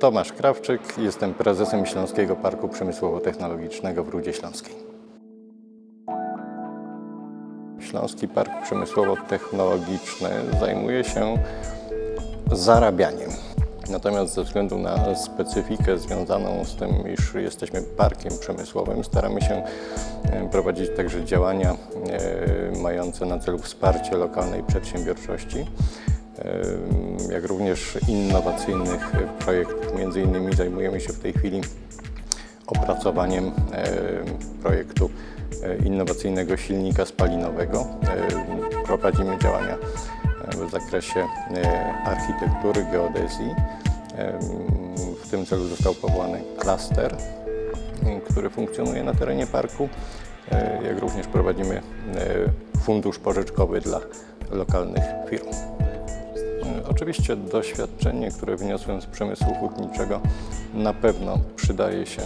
Tomasz Krawczyk, jestem prezesem Śląskiego Parku Przemysłowo-Technologicznego w Rudzie Śląskiej. Śląski Park Przemysłowo-Technologiczny zajmuje się zarabianiem. Natomiast ze względu na specyfikę związaną z tym, iż jesteśmy parkiem przemysłowym, staramy się e, prowadzić także działania e, mające na celu wsparcie lokalnej przedsiębiorczości, jak również innowacyjnych projektów. Między innymi zajmujemy się w tej chwili opracowaniem projektu e, innowacyjnego silnika spalinowego. Prowadzimy działania w zakresie e, architektury, geodezji. W tym celu został powołany klaster, który funkcjonuje na terenie parku, e, jak również prowadzimy fundusz pożyczkowy dla lokalnych firm. Oczywiście doświadczenie, które wyniosłem z przemysłu hutniczego na pewno przydaje się.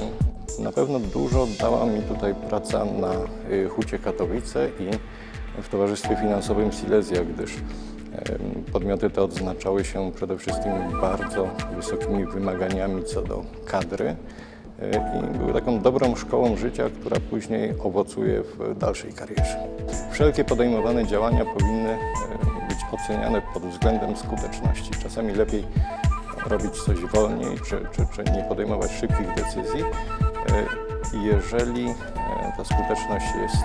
Na pewno dużo dała mi tutaj praca na y, Hucie Katowice i w Towarzystwie Finansowym Silesia, gdyż podmioty te odznaczały się przede wszystkim bardzo wysokimi wymaganiami co do kadry i były taką dobrą szkołą życia, która później owocuje w dalszej karierze. Wszelkie podejmowane działania powinny e, być oceniane pod względem skuteczności. Czasami lepiej robić coś wolniej, czy, czy, czy nie podejmować szybkich decyzji, e, jeżeli e, ta skuteczność jest,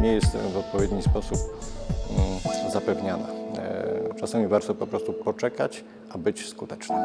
nie jest w odpowiedni sposób mm, zapewniana. E, Czasami warto po prostu poczekać, a być skutecznym.